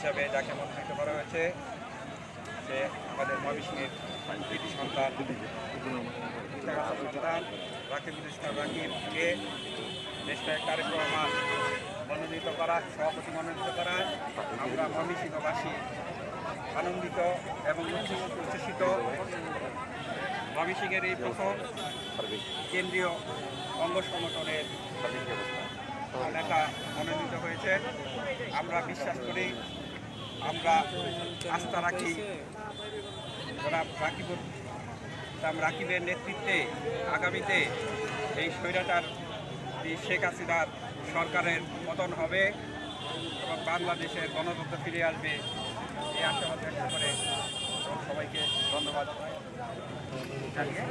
হিসাবে যাকে মনোনীত করা হয়েছে, সে আমাদের ময়মনসিংহের কৃতি সন্তান। সন্তান রাকিবুল ইসলাম রাকিবকে দেশটা তারেক রহমান মনোনীত করা, সভাপতি মনোনীত করা। আমরা ময়মনসিংহবাসী আনন্দিত এবং উচ্ছ্বসিত। ময়মনসিংহের এই প্রথম কেন্দ্রীয় অঙ্গ সংগঠনের নেতা মনোনীত হয়েছে। আমরা বিশ্বাস করি আমরা আস্থা রাখি। জনাব রাকিবুল ইসলাম রাকিবের নেতৃত্বে আগামীতে এই স্বৈরাচার শেখ হাসিনার সরকারের পতন হবে এবং বাংলাদেশের গণতন্ত্র ফিরে আসবে। এই আশাবাদ ব্যক্ত করে সবাইকে ধন্যবাদ জানিয়ে